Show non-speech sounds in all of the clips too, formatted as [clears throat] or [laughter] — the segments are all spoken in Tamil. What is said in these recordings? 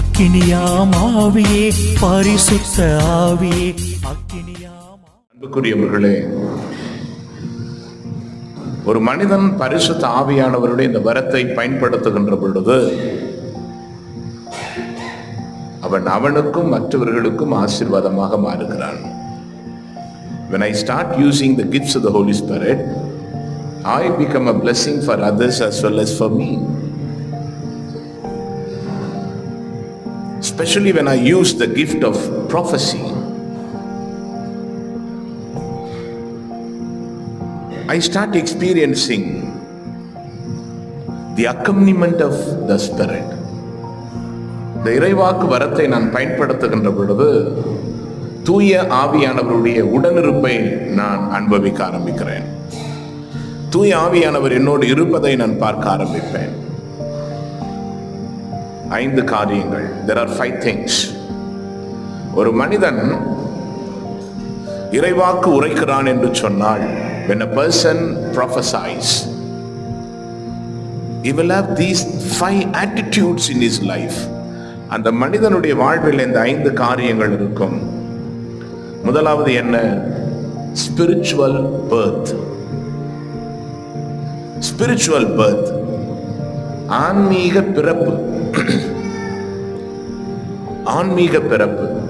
அக்கினியாம் ஆவியே பரிசுத்த ஆவியே அக்கினியாம் அன்புக்குரியவர்களே ஒரு மனிதன் பரிசுத்த ஆவியானவருடைய இந்த வரத்தை பயன்படுத்துகின்ற பொழுது அவன் அவனுக்கும் மற்றவர்களுக்கும் ஆசீர்வாதமாக மாறுகிறான். When i start using the gifts of the holy spirit i become a blessing for others as well as for me. Especially when i use the gift of prophecy. I start experiencing the accompaniment of the Spirit. இந்த இறைவாக்கு வரத்தை நான் பயன்படுத்துகின்ற பொழுது தூய ஆவியானவருடைய உடனிருப்பை நான் அனுபவிக்க ஆரம்பிக்கிறேன். தூய ஆவியானவர் என்னோடு இருப்பதை நான் பார்க்க ஆரம்பிப்பேன். ஐந்து காரியங்கள். தெர் ஆர் ஃபைவ் திங்ஸ் ஒரு மனிதன் இறைவாக்கு உரைக்கிறான் என்று சொன்னால் when a person prophesies he will have these five attitudes in his life. அந்த மனிதனுடைய வாழ்வில் இந்த ஐந்து காரியங்கள் இருக்கும். முதலாவது என்ன? ஸ்பிரிச்சுவல் பர்த் ஸ்பிரிச்சுவல் பர்த் ஆன்மீக பிறப்பு. [clears throat] ஆன்மீக பிறப்பு.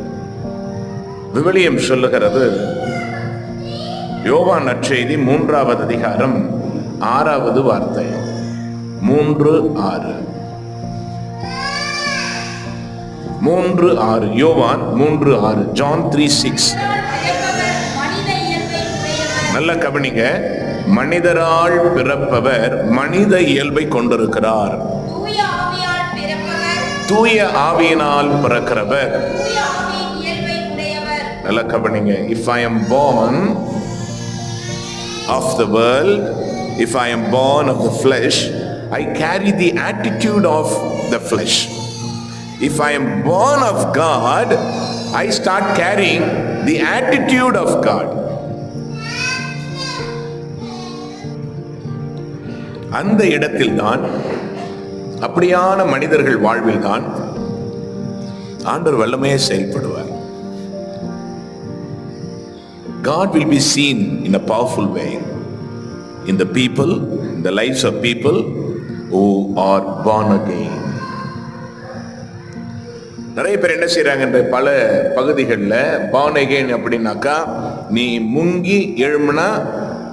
விவிலியம் சொல்லுகிறது யோவான் நற்செய்தி மூன்றாவது அதிகாரம் ஆறாவது வார்த்தை. மூன்று ஆறு. மூன்று ஆறு. யோவான் மூன்று ஆறு. John three six. நல்ல கவனிங்க. மனிதரால் பிறப்பவர் மனித இயல்பை கொண்டிருக்கிறார். தூய ஆவியினால் பிறக்கிறவர் நல்லா கவனிங்க if I am born of the world if I am born of the flesh I carry the attitude of the flesh if I am born of God I start carrying the attitude of God அந்த இடத்தில் தான் அப்படியான மனிதர்கள் வாழ்வில் தான் ஆண்டவர் வல்லமையே செயல்படுவார். God will be seen in a powerful way in the people in the of of oh are are born நிறைய பேர் என்ன செய்றாங்கன்ற பல பகுதிகளில் பானகேன் அப்படின்னாக்கா நீ முங்கி எழும்புனா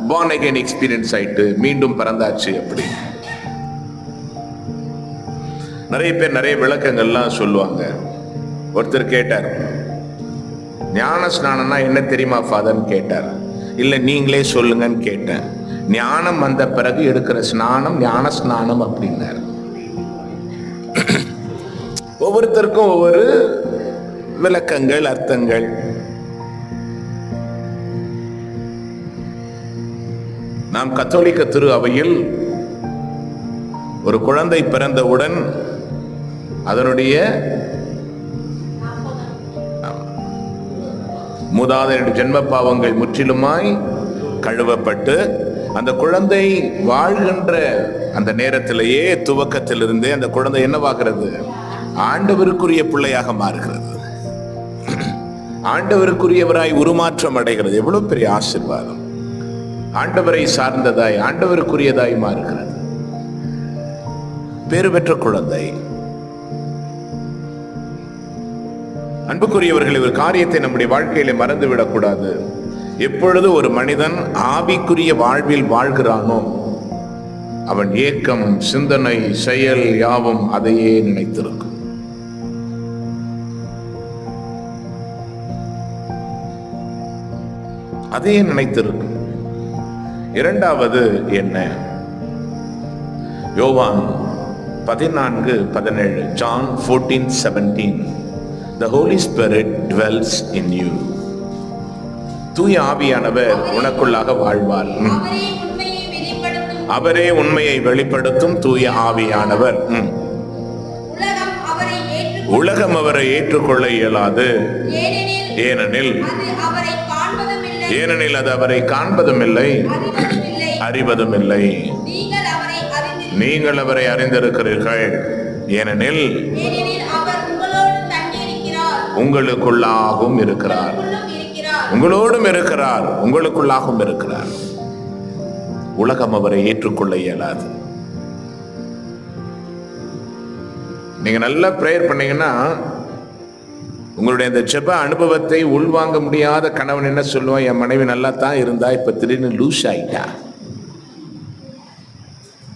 பானகேன் எக்ஸ்பீரியன்ஸ் ஆயிட்டு மீண்டும் பிறந்தாச்சு அப்படி நிறைய பேர் நிறைய விளக்கங்கள்லாம் சொல்லுவாங்க. ஒருத்தர் கேட்டார் ஞான ஸ்நானம்னா என்ன தெரியுமா ஃபாதர்னு கேட்டார். இல்லை நீங்களே சொல்லுங்கன்னு கேட்டேன். ஞானம் வந்த பிறகு எடுக்கிற ஸ்நானம் ஞான ஸ்நானம் அப்படின்னார். ஒவ்வொருத்தருக்கும் ஒவ்வொரு விளக்கங்கள் அர்த்தங்கள். நாம் கத்தோலிக்க திரு அவையில் ஒரு குழந்தை பிறந்தவுடன் அதனுடைய மூதாதையருடைய ஜென்ம பாவங்கள் முற்றிலுமாய் கழுவப்பட்டு அந்த குழந்தை வாழ்கின்ற அந்த நேரத்திலேயே துவக்கத்திலிருந்தே அந்த குழந்தை என்னவாகிறது? ஆண்டவருக்குரிய பிள்ளையாக மாறுகிறது. ஆண்டவருக்குரியவராய் உருமாற்றம் அடைகிறது. எவ்வளவு பெரிய ஆசிர்வாதம். ஆண்டவரை சார்ந்ததாய் ஆண்டவருக்குரியதாய் மாறுகிறது. பேறு பெற்ற குழந்தை அன்புக்குரியவர்கள் ஒரு காரியத்தை நம்முடைய வாழ்க்கையில மறந்துவிடக்கூடாது. எப்பொழுது ஒரு மனிதன் ஆவிக்குரிய வாழ்வில் வாழ்கிறானோ அவன் ஏக்கம் சிந்தனை செயல் யாவும் அதையே நினைத்திருக்கும். அதையே நினைத்திருக்கும். இரண்டாவது என்ன? யோவான் பதினான்கு பதினேழு John fourteen seventeen the holy spirit dwells in you தூய ஆவியானவர் உனக்குள்ளாக வாழ்வார். அவரே உண்மையை வெளிப்படுத்தும். தூய ஆவியானவர். உலகம் அவரை ஏற்றுக்கொள்ள இயலாது. ஏனெனில் ஏனெனில் அது அவரை காண்பதும் இல்லை அறிவதும் இல்லை நீங்கள் அவரை அறிந்திருக்கிறீர்கள். ஏனெனில் உங்களுக்குள்ளாகவும் இருக்கிறார். உங்களோடும் இருக்கிறார். உங்களுக்குள்ளாகவும் இருக்கிறார். உலகம் அவரை ஏற்றுக்கொள்ள இயலாது. நீங்க நல்லா ப்ரேயர் பண்ணீங்கன்னா உங்களுடைய இந்த ஜெப அனுபவத்தை உள்வாங்க முடியாத கணவன் என்ன சொல்லுவான்? என் மனைவி நல்லா தான் இருந்தா இப்ப திடீர்னு லூஸ் ஆயிட்டா?